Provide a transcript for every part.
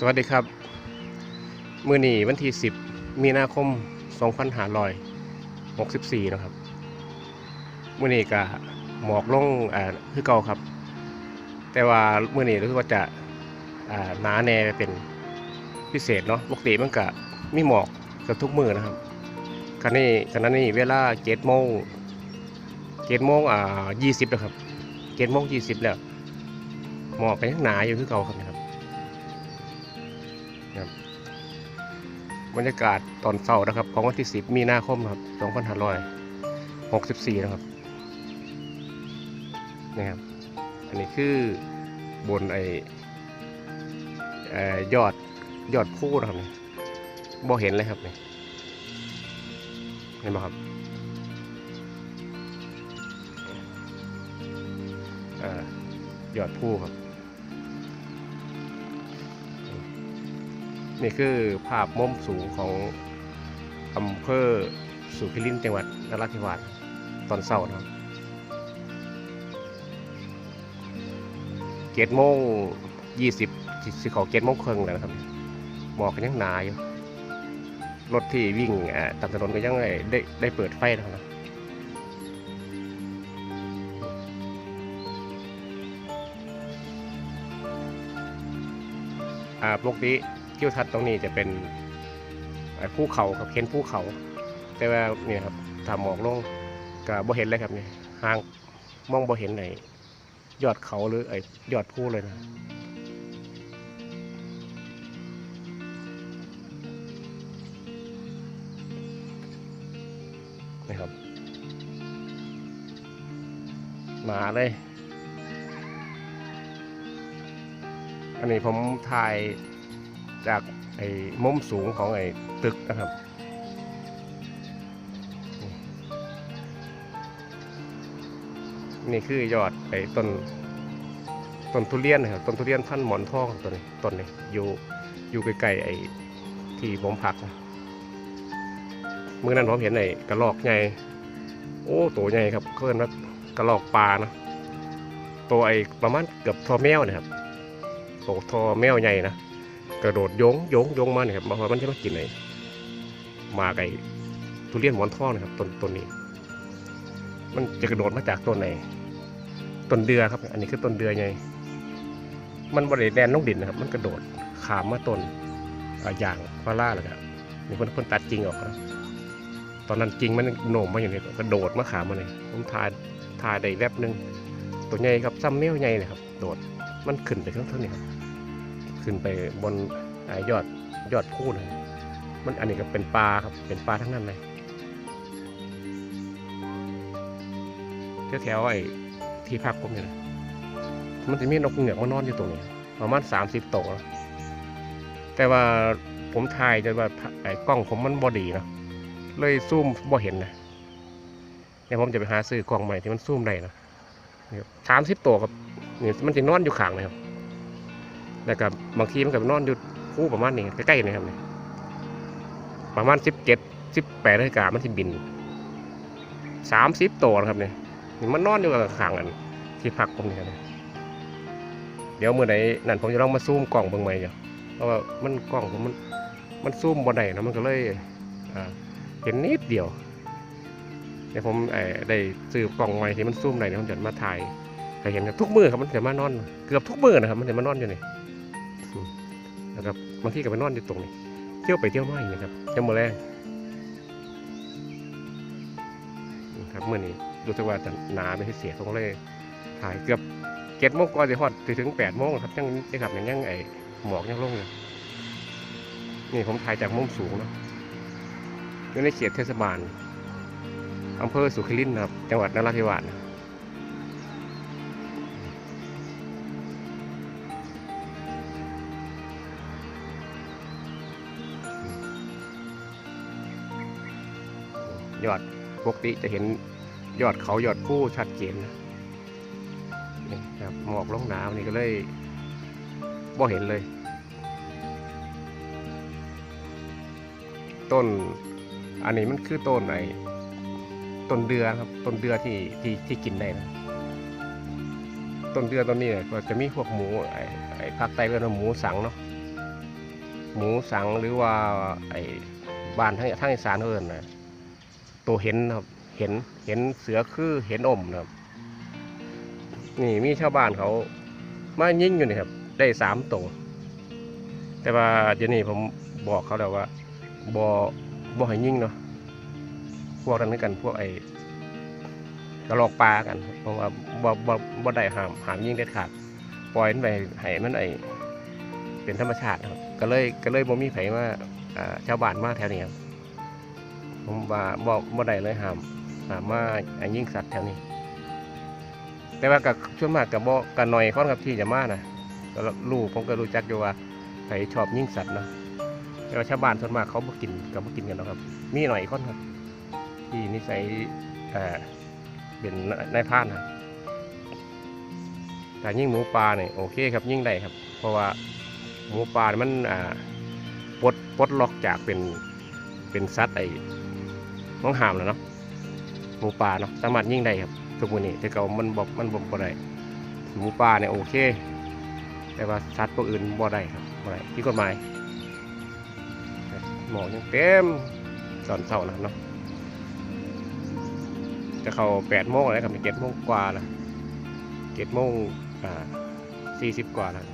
สวัสดีครับ มือนีวันที่ 10 มีนาคม 2564 นะครับ มือนีกะหมอกลงอ่าคือเก่าครับ แต่ว่ามือนีรู้สึกว่าจะอ่าหนาแน่เป็นพิเศษเนาะปกติมันกะมีหมอกเกับทุกมือนะครับคันนี้คันนั้นนี่เวลาเจ็ดโมงเจ็ดโมงอ่ายี่สิบแล้วครับเจ็ดโมงยี่สิบแล้วหมอกก็ยังหนาอยู่คือเก่าครับ ครับบรรยากาศตอนเช้านะครับ ของวันที่ 10 มีนาคมครับ2564 นะครับนะครับอันนี้คือบนไอยอดยอดพูนะครับนี่บ่เห็นเลยครับนี่เห็นไหมครับอยอดพูครับ นี่คือภาพมุมสูงของอำเภอสุขิรินจังหวัดนราธิวาสตอนเช้านะครับเจ็ดโมงยี่สิบสิเขาเจ็ดโมงครึ่งแล้วนะครับหมอกก็ยังหนาอยู่รถที่วิ่งอ่อตามถนนก็ยังได้ได้ได้เปิดไฟนะครับอ่าปกติ ทิวทัศน์ตรงนี้จะเป็นไอ้ภูเขาครับเห็นภูเขา แต่ว่าเนี่ยครับถ้าหมอกลงก็บ่เห็นเลยครับนี่ห่างมองบ่เห็นไหนยอดเขาหรือไอ้ยอดภูเลยนะนะครับ มาเลย อันนี้ผมถ่าย จากไอ้มุมสูงของไอ้ตึกนะครับนี่คือยอดไอ้ต้นต้นทุเรียนนะครับต้นทุเรียนพันหมอนทองต้นนี้ต้นนี้อยู่อยู่ใกล้ๆไอ้ที่ผมพักนะเมื่อนั้นผมเห็นไอ้กระรอกใหญ่โอ้ตัวใหญ่ครับเคลื่อนว่ากระรอกปลานะตัวไอ้ประมาณเกือบทอแมวนะครับตัวทอแมวใหญ่นะ กระโดดโยงโยงโยงมาเนี่ยครับมาว่ามันจะมากินไหนมาไก่ทุเรียนหมอนทองนะครับต้นต้นนี้ มันจะกระโดดมาจากต้นไหนต้นเดือครับ อันนี้คือต้นเดือไงมันบริเวณแดนลงดินนะครับ มันกระโดดขามมาต้นอย่างฟาร่าเลยครับนี่เพิ่นเพิ่นตัดจริงออกนะตอนนั้นจริงมันโหน่มมาอย่างนี้กระโดดมาขามมาเลยผมทายทายได้แวบหนึงตัวใหญ่ครับซ้ำเมี่ยวใหญ่เลยครับ โดดมันขึ้นไปข้างเท่านี้ครับ ขึ้นไปบนอยอดยอดพูเลยมันอันนี้ก็เป็นปลาครับเป็นปลาทั้งนั้นเลยแถวๆไอ้ที่พักผมเนี่ยนะมันจะมีนกเหงือกมานอนอยู่ตรงนี้ประมาณสามสิบตัวนะแต่ว่าผมถ่ายจนว่าไอ้กล้องผมมันบอดีเนาะเลยซูมบ่เห็นนะเดี๋ยวผมจะไปหาซื้อกล้องใหม่ที่มันซูมได้นะสามสิบตัวครับนี่มันจะนอนอยู่ข้างเลยครับ แล้วก็บางทีมันก็นอนอยู่คู่ประมาณนี้ใกล้ๆนี่ครับนี่ประมาณสิบเจ็ดสิบแปดนาฬิกามันที่บินสามสิบตัวนะครับเนี่ยมันนอนอยู่กับข้างกันที่พักผมนี่ครับเนี่ยเดี๋ยวเมื่อไหร่นั่นผมจะลองมาซูมกล่องเบิ่งใหม่อยู่เพราะว่ามันกล้องผมมันมันซูมบ่ได้นะมันก็เลยเห็นนิดเดียวเดี๋ยวผมได้ซื้อกล่องใหม่ที่มันซูมได้เดี๋ยวผมจะมาถ่ายให้เห็นกันทุกมือครับมันจะมานอน เกือบทุกมือนะครับมันจะมานอนอยู่นี่ นะครับบางที่ก็ไปนอนอยู่ตรงนี้ เที่ยวไปเที่ยวมาอย่างนี้ครับยังมือแรงครับเมื่อนี้รู้สึกว่าจะหนาไม่ให้เสียตรงเลยถ่ายเกือบเจ็ดโมงก่อนจะฮอดถึงแปดโมงครับยังได้ขับยังยังไอหมอกยังลงอยู่นี่ผมถ่ายจากมุมสูงเนาะอยู่ในเขตเทศบาลอำเภอสุขิรินนะครับ จังหวัดนราธิวาสนะ ยอดปกติจะเห็นยอดเขายอดผู้ชัดเจนนะนี่ครับหมอกลงหนาวนี่ก็เลยบ่เห็นเลย ต้นอันนี้มันคือต้นไหนต้นเดือครับต้นเดือที่ที่ที่กินได้นะต้นเดือต้นนี้ก็จะมีพวกหมูไอ้ไอ้ภาคใต้เรียกว่าหมูสังเนาะหมูสังหรือว่าไอ้บ้านทั้งทั้งอีสานเขาเอิ้นนะ ตัวเห็นครับ เห็นเห็นเสือคือเห็นอมครับ นี่มีชาวบ้านเขามายิงอยู่นี่ครับ ได้สามตัวแต่ว่าเดี๋ยวนี้ผมบอกเขาแล้วว่าบอบอให้ยิงเนาะพวกนั้นกันพวกไอ้กระลอกปลากันเพราะว่าบ่บ่บ่ได้หามหามยิงเด็ดขาดปล่อยมันไปให้มันไอ้เป็นธรรมชาติครับ ก็เลยก็เลยบ่มีไผมาอ่าชาวบ้านมากแถวนี้ครับ ผมว่าบ่บ่ได้เลยห้ามห้ามมาไอ้ยิงสัตว์แถวนี้ แต่ว่ากับช่วงมากกับบ่กับหน่อยค่อนครับที่จะมานะก็ลูกผมก็รู้จักอยู่ว่าใครชอบยิ่งสัตว์เนาะแต่ว่าชาวบ้านส่วนมากเขาบ่กินกับบ่กินกันหรอกครับ มีหน่อยค่อนครับ ที่นิสัยเอ่อเป็นนายพานครับแต่ยิ่งหมูปลาเนี่ยโอเคครับยิ่งได้ครับ เพราะว่าหมูปลามันอ่าปลดปลดล็อกจากเป็นเป็นสัตว์ไอ ต้องห้ามแล้วเนาะหมูปลาเนาะสามารถยิ่งได้ครับทุกวันนี้แต่เก่ามันบอกมันบอกบ่ได้หมูป่าเนี่ยโอเค แต่ว่าสัตว์ตัวอื่นบ่ได้ครับบ่ได้ที่กฎหมายหมอกยังเต็มตอนเช้านะเนาะจะเข้าแปดโมงแล้วครับเจ็ดโมงกว่าล้วเจ็ดโมงอ่าสี่สิบกว่าแล้ว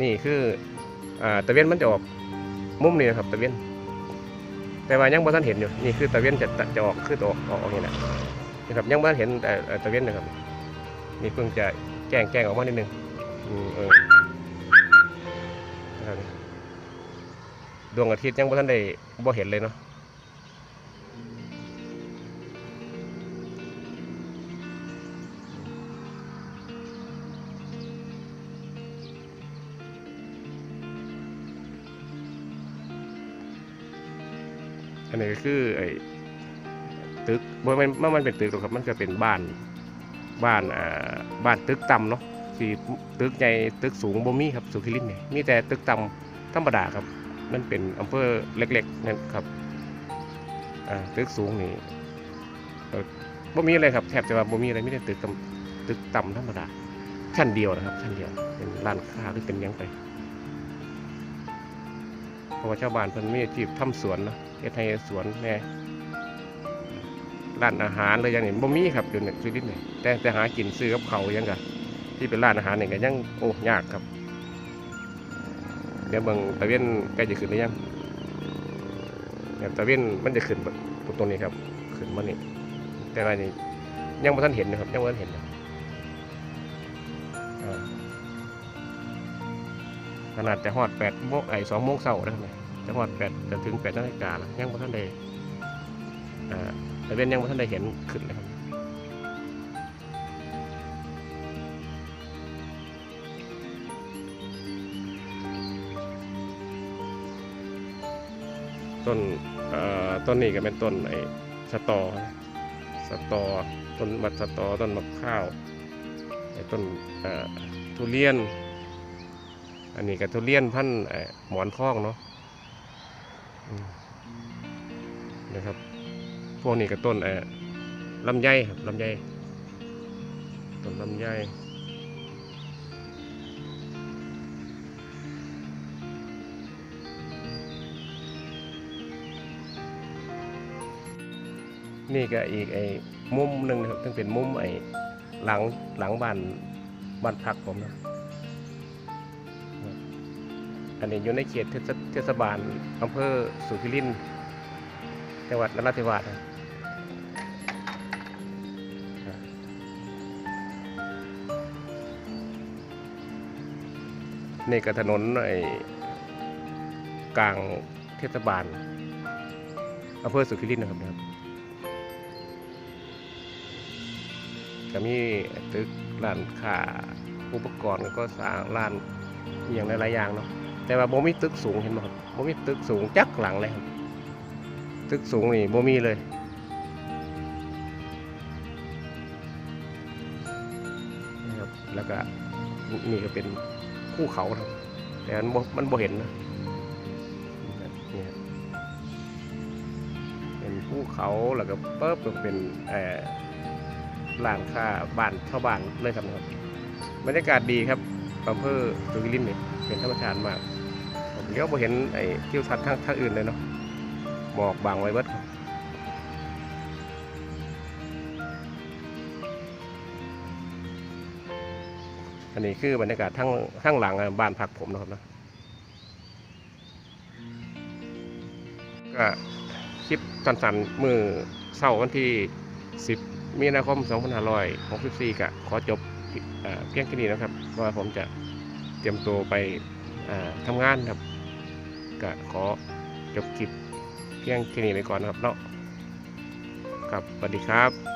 นี่คืออ่าตะเวนมันจะออกมุมนี้นะครับตะเวน แต่ว่ายังบ่ท่านเห็นอยู่นี่คือตะเวนจะจะออกคือตัวออกออกนี่นะนะครับยังบ่ท่านเห็นแต่ตะเวนนะครับนี่เพิ่งจะแจ้งแจ้งออกมานิดนึงเออดวงอาทิตย์ยังบ่ท่านได้บ่เห็นเลยเนาะ อันนี้ก็คือไอ้ตึกบ่แมันมันมันเป็นตึกหรอกครับ มันก็เป็นบ้าน บ้านอ่าบ้านตึกต่ำเนาะที่ตึกใหญ่ตึกสูงบ่มีครับสุขิรินนี่มีแต่ตึกต่ำธรรมดาครับ มันเป็นอำเภอเล็กๆนั่นครับอ่าตึกสูงนี่บ่มีอะไรครับแทบจะว่าบ่มีอะไรมีแต่ตึกต่ำตึกต่ำธรรมดาชั้นเดียวนะครับชั้นเดียวเป็นร้านค้าหรือเป็นยังไปเพราะว่าชาวบ้านเพิ่นมีอาชีพทำสวนเนาะ ฮ็ดให้สวนแหน่ร้านอาหารเลยอย่างนี้บ่มีครับอยู่ในสุรินทร์นี่แต่แต่หากินซื้อกับเขายังก็ที่เป็นร้านอาหารนี่ก็ยังโอ้ยากครับ เดี๋ยวเบิ่งตะเวนใกล้จะขึ้นหรือยังเนี่ยตะเวนมันจะขึ้นแบบตรงนี้ครับ ขึ้นมานี่แต่ว่านี่ยังไม่ทันเห็นนะครับยังไม่ทันเห็นนะขนาดจะฮอดแปดโมงไอ้สองโมงเช้าแล้วนะ จะฮอดแปดจะถึงแปดนาฬิกาแล้วยังไม่ทันได้อ่เวนยังไม่ทันได้เห็นขึ้นเลยครับต้นต้นนี้ก็เป็นต้นไอ้สตอ สตอ ต้นมะสตอ ต้นมะข้าวไอ้ต้นทุเรียน อันนี้ก็ทุเรียนพันธ์หมอนทองเนาะ นะครับ พวกนี้ก็ต้นเออลำไยครับลำไยต้นลำไยนี่ก็อีกไอ้มุมหนึ่งนะครับซึ่งเป็นมุมไอ้หลังหลังบ้านบ้านพักผมนะ อันนี้อยู่ในเขตเทศเทศบาลอำเภอสุขิรินจังหวัดนราธิวาสนะนี่ก็ถนนไอ้กลางเทศบาลอำเภอสุขิรินนะครับนะครับก็มีตึกร้านค้าอุปกรณ์ก็สร้างร้านอย่างหลายๆอย่างเนาะ แต่ว่าโบมีตึกสูงเห็นไหมครับโบมีตึกสูงจักหลังเลยครับตึกสูงนี่โบมีเลยนะครับแล้วก็นี่ก็เป็นภูเขาครับแต่มันบ่มันโบเห็นนะนี่เป็นภูเขาแล้วก็เปิ๊บก็เป็นเอ่อร้านค้าบ้านชาวบ้านเลยครับบรรยากาศดีครับอำเภอสุรินทร์เนี่ยเป็นธรรมชาติมาก เลี้ยวบ่เห็นไอ้ทิวทัศน์ทางทางอื่นเลยเนาะหมอกบางไว้เบิดอันนี้คือบรรยากาศทั้งทั้งหลังบ้านพักผมนะครับนะก็คลิปสั้นๆมือเศร้าวันที่ 10 มีนาคม 2564ก็ขอจบเอ่อเพียงแค่นี้นะครับเพราะว่าผมจะเตรียมตัวไปทำงานครับ ก็ขอจบคลิปเพียงแค่นี้ไปก่อนนะครับเนาะครับสวัสดีครับ